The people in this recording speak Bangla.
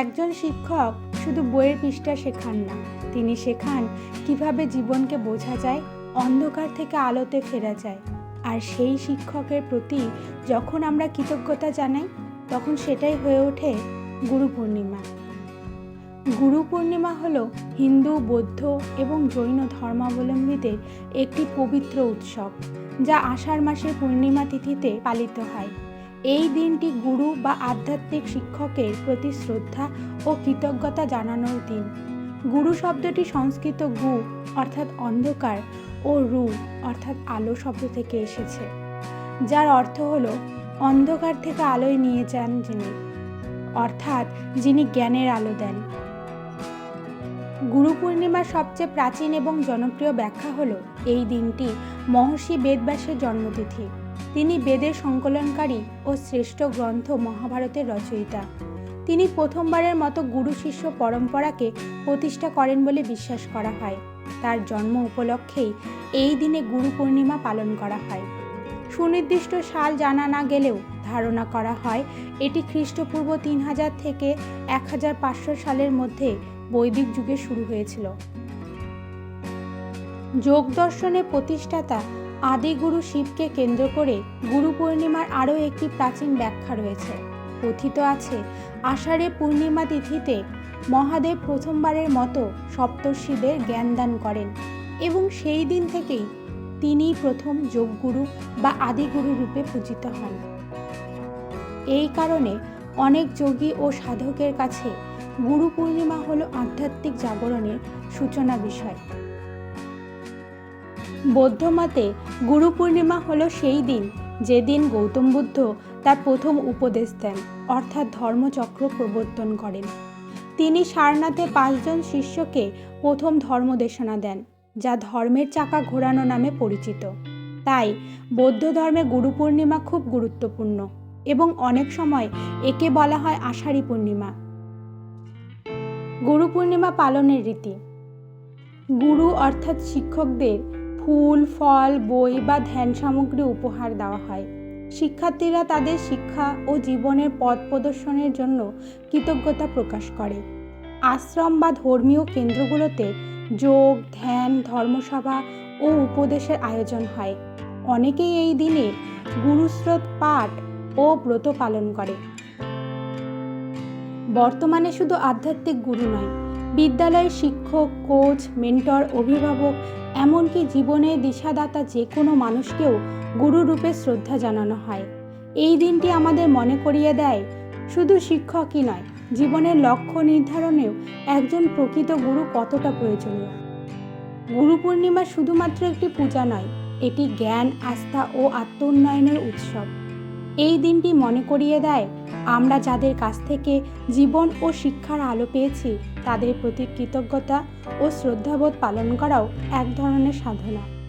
একজন শিক্ষক শুধু বইয়ের পৃষ্ঠা শেখান না, তিনি শেখান কীভাবে জীবনকে বোঝা যায়, অন্ধকার থেকে আলোতে ফেরা যায়। আর সেই শিক্ষকের প্রতি যখন আমরা কৃতজ্ঞতা জানাই, তখন সেটাই হয়ে ওঠে গুরু পূর্ণিমা। গুরু পূর্ণিমা হল হিন্দু, বৌদ্ধ এবং জৈন ধর্মাবলম্বীদের একটি পবিত্র উৎসব, যা আষাঢ় মাসের পূর্ণিমা তিথিতে পালিত হয়। এই দিনটি গুরু বা আধ্যাত্মিক শিক্ষকের প্রতি শ্রদ্ধা ও কৃতজ্ঞতা জানানোর দিন। গুরু শব্দটি সংস্কৃত গু, অর্থাৎ অন্ধকার, ও রু, অর্থাৎ আলো শব্দ থেকে এসেছে, যার অর্থ হলো অন্ধকার থেকে আলোয় নিয়ে যান যিনি, অর্থাৎ যিনি জ্ঞানের আলো দেন। গুরু পূর্ণিমার সবচেয়ে প্রাচীন এবং জনপ্রিয় ব্যাখ্যা হলো এই দিনটি মহর্ষি বেদব্যাসের জন্মতিথি। তিনি বেদের সংকলনকারী ও শ্রেষ্ঠ গ্রন্থ মহাভারতের রচয়িতা। তিনি প্রথমবারের মতো গুরু শিষ্য পরম্পরাকে প্রতিষ্ঠা করেন বলে বিশ্বাস করা হয়। তার জন্ম উপলক্ষেই এই দিনে গুরু পূর্ণিমা পালন করা হয়। সুনির্দিষ্ট সাল জানা না গেলেও ধারণা করা হয়, এটি খ্রিস্টপূর্ব তিন হাজার থেকে এক হাজার পাঁচশো সালের মধ্যে বৈদিক যুগে শুরু হয়েছিল। যোগ দর্শনের প্রতিষ্ঠাতা আদিগুরু শিবকে কেন্দ্র করে গুরু পূর্ণিমার আরও একটি প্রাচীন ব্যাখ্যা রয়েছে। কথিত আছে, আষাঢ়ে পূর্ণিমা তিথিতে মহাদেব প্রথমবারের মতো সপ্তর্ষিদের জ্ঞানদান করেন এবং সেই দিন থেকেই তিনি প্রথম যোগগুরু বা আদিগুরু রূপে পূজিত হন। এই কারণে অনেক যোগী ও সাধকের কাছে গুরু পূর্ণিমা হলো আধ্যাত্মিক জাগরণের সূচনা বিষয়। বৌদ্ধ মতে গুরু পূর্ণিমা হলো সেই দিন যেদিন গৌতম বুদ্ধ তার প্রথম উপদেশ দেন, অর্থাৎ ধর্মচক্র প্রবর্তন করেন। তিনি সারনাথে পাঁচজন শিষ্যকে প্রথম ধর্মদেশনা দেন, যা ধর্মের চাকা ঘোরানো নামে পরিচিত। তাই বৌদ্ধ ধর্মে গুরু পূর্ণিমা খুব গুরুত্বপূর্ণ এবং অনেক সময় একে বলা হয় আষাঢ়ী পূর্ণিমা। গুরু পূর্ণিমা পালনের রীতি। গুরু অর্থাৎ শিক্ষকদের ফুল, ফল, বই বা ধ্যান সামগ্রী উপহার দেওয়া হয়। শিক্ষার্থীরা তাদের শিক্ষা ও জীবনের পথ প্রদর্শনের জন্য কৃতজ্ঞতা প্রকাশ করে। আশ্রম বা ধর্মীয় কেন্দ্রগুলোতে যোগ, ধ্যান, ধর্মসভা ও উপদেশের আয়োজন হয়। অনেকেই এই দিনে গুরুস্রোত পাঠ ও ব্রত পালন করে। বর্তমানে শুধু আধ্যাত্মিক গুরু নয় বিদ্যালয়ের শিক্ষক কোচ মেন্টর অভিভাবক, এমনকি জীবনের দিশাদাতা যে কোনো মানুষকেও গুরু রূপে শ্রদ্ধা জানানো হয়। এই দিনটি আমাদের মনে করিয়ে দেয়, শুধু শিক্ষকই নয়, জীবনের লক্ষ্য নির্ধারণেও একজন প্রকৃত গুরু কতটা প্রয়োজনীয়। গুরু পূর্ণিমা শুধুমাত্র একটি পূজা নয়, এটি জ্ঞান, আস্থা ও আত্ম উন্নয়নের উৎসব। এই দিনটি মনে করিয়ে দেয় আমরা যাদের কাছ থেকে জীবন ও শিক্ষার আলো পেয়েছি, তাদের প্রতি কৃতজ্ঞতা ও শ্রদ্ধাবোধ পালন করাও এক ধরনের সাধনা।